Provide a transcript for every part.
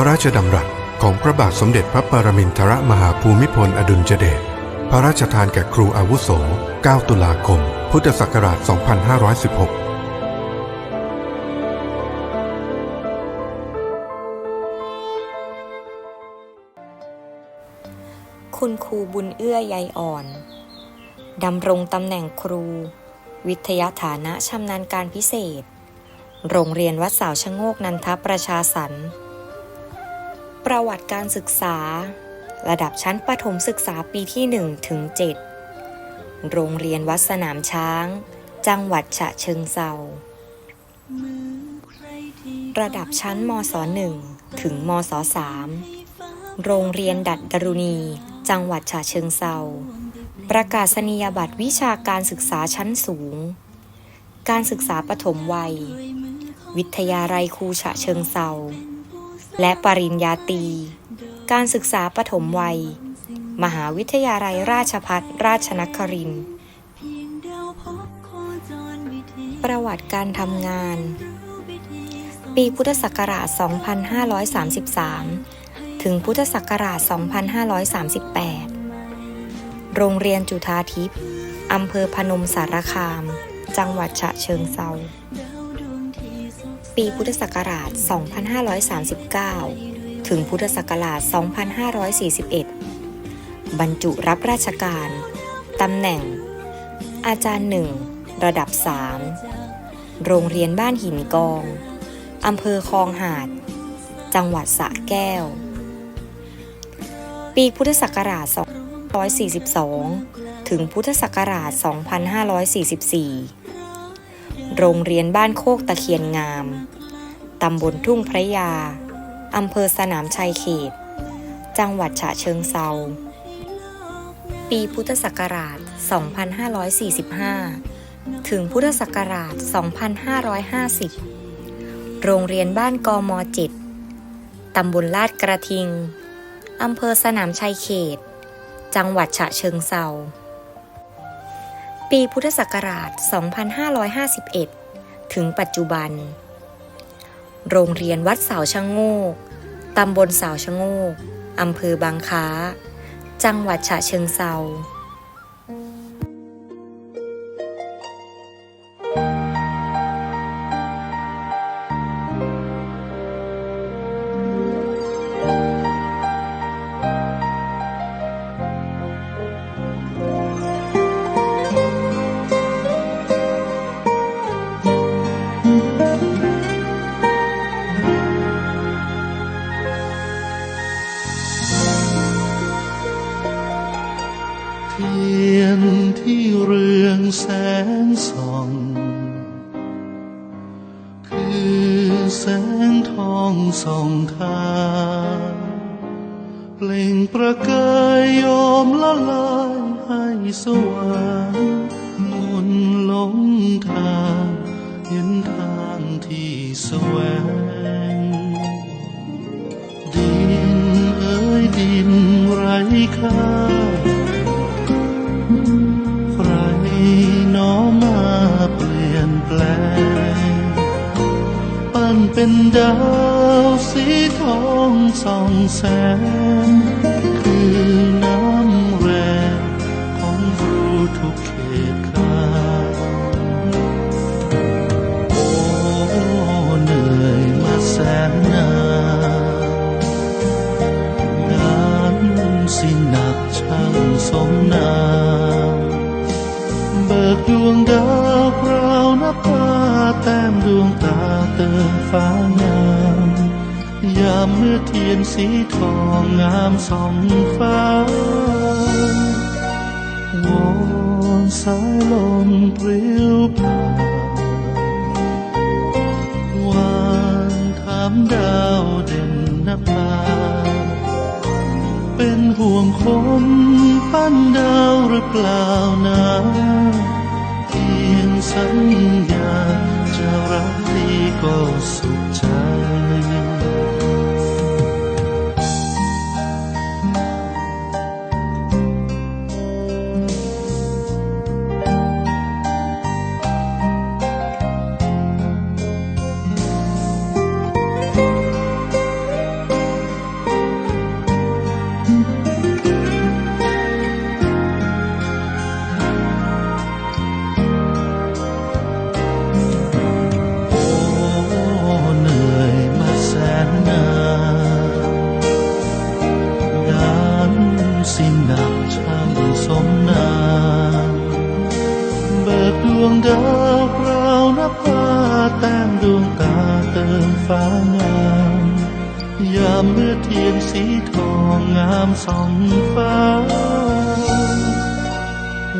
ระราชดำรัสของพระบาทสมเด็จพระปรมินทรมหาภูมิพลอดุลยเดช พระราชทานแก่ครูอาวุโส 9 ตุลาคม พุทธศักราช 2516คุณครูบุญเอื้อใยอ่อน ดำรงตำแหน่งครู วิทยาฐานะชำนาญการพิเศษ โรงเรียนวัดสาวชะโงกนันทประชาสรรค์ ประวัติการศึกษา ระดับชั้นประถมศึกษาปีที่1ถึง7โรงเรียนวัดสนามช้าง จังหวัดฉะเชิงเซาระดับชั้นมศ1ถึงมศ3โรงเรียนดัดดรุณี จังหวัดฉะเชิงเซาประกาศนียบัตรวิชาการศึกษาชั้นสูง การศึกษาปฐมวัย วิทยาลัยครูฉะเชิงเซา และปริญญาตรี การศึกษาปฐมวัย มหาวิทยาลัยราชพัฒราชนครินทร์ประวัติการทำงาน ปีพุทธศักราช 2533 ถึงพุทธศักราช 2538 โรงเรียนจุฑาทิพย์อำเภอพนมสารคาม จังหวัดฉะเชิงเซา ปีพุทธศักราช 2539 ถึงพุทธศักราช 2541 บรรจุรับราชการตำแหน่ง อาจารย์หนึ่งระดับ 3 โรงเรียนบ้านหินกอง อำเภอคลองหาด จังหวัดสระแก้ว ปีพุทธศักราช242 ถึงพุทธศักราช 2544 โรงเรียนบ้านโคกตะเคียนงาม ตำบลทุ่งพระยา อำเภอสนามชัยเขต จังหวัดฉะเชิงเซา ปีพุทธศักราช 2545 ถึงพุทธศักราช 2550 โรงเรียนบ้านกม7ตำบลลาดกระทิง อำเภอสนามชัยเขต จังหวัดฉะเชิงเซา ปีพุทธศักราช 2551 ถึงปัจจุบัน โรงเรียนวัดเสาชะโงก ตำบลเสาชะโงก อำเภอบางค้า จังหวัดฉะเชิงเซา แสงส่อง คือแสงทองส่องทางเปล่งประกายโยมละลายให้สว่างมนหลงทางเห็นทางที่แสวง ดินเอ้ยดินไร้ค่า เป็นดาวสีทองส่องแสง คือน้ำแรงของรูทุกเขตคาโอ้เหนื่อยมาแสนนานงานสิหนักช่างสมนามเบิกดวง ฟ้ายามยามเมื่อเทียนสีทองงามสองฟ้าวอนสายลมปลิวผ่านวานถามดาวเด่นนภาเป็นห่วงคนปั้นดาวหรือเปล่านะเพียงสัญญา com ส่องฟ้า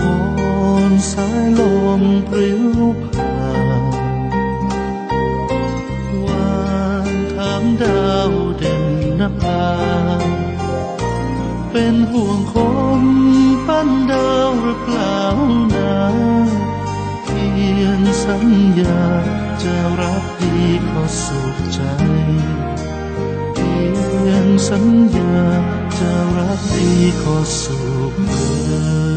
วอนสายลมปลิวผ่านวานถามดาวเด่นนภาเป็นห่วงคนปั้นดาวหรือเปล่านาเพียงสัญญาจะรับดีก็สุขใจ องสัญญาจะรักดีขอสุขเธอ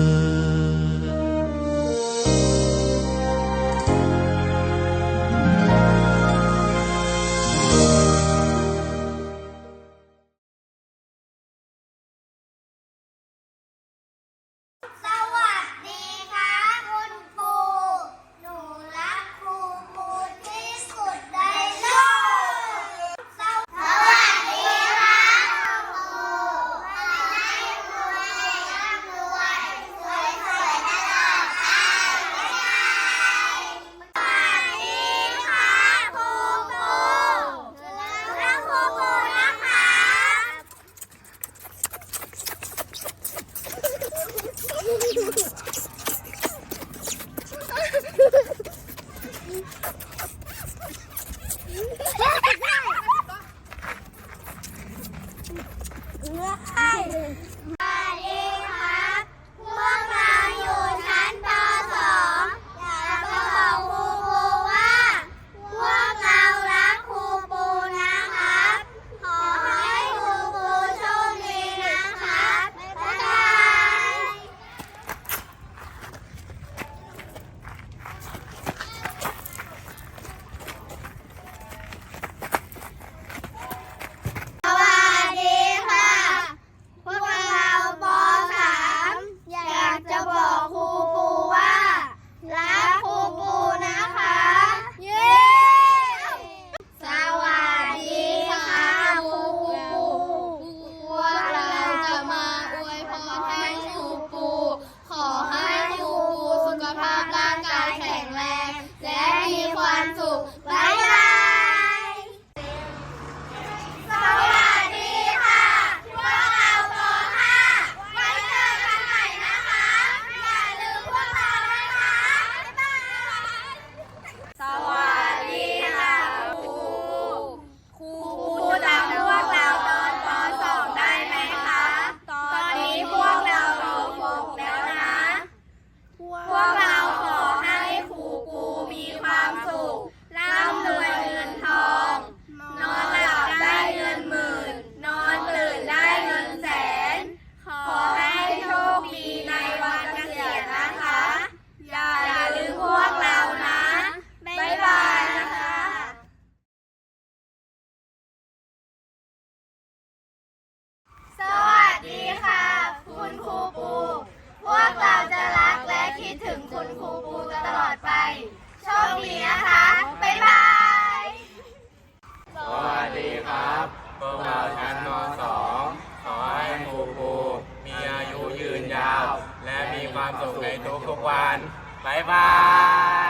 ทุกๆวันบายบา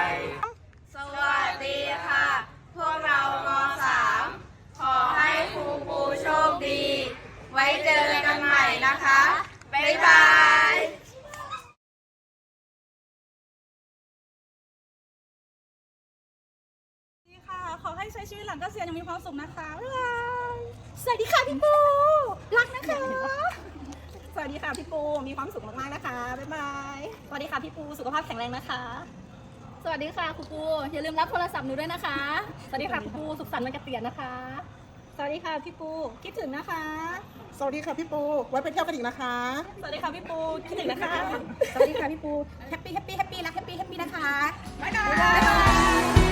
ย สวัสดีค่ะ พวกเราม .3 ขอให้ครูปูโชคดี ไว้เจอกันใหม่นะคะบายบายดีค่ะ ขอให้ใช้ชีวิตหลังกเกษียณอย่างมีความสุขนะคะ บ๊ายบาย สวัสดีค่ะพี่ปู รักนะคะ วัสดีค่ะพี่ปู มีความสุขมากๆนะคะ บ๊ายบาย สวัสดีค่ะพี่ปู สุขภาพแข็งแรงนะคะ สวัสดีค่ะครูปู อย่าลืมรับโทรศัพท์หนูด้วยนะคะ สวัสดีค่ะพี่ปู สุขสันต์วันเกษียณนะคะ สวัสดีค่ะพี่ปู คิดถึงนะคะ สวัสดีค่ะพี่ปู ไว้ไปเที่ยวกันอีกนะคะ สวัสดีค่ะพี่ปู คิดถึงนะคะ สวัสดีค่ะพี่ปู แฮปปี้แฮปปี้แฮปปี้รักแฮปปี้แฮปปี้นะคะ บ๊ายบาย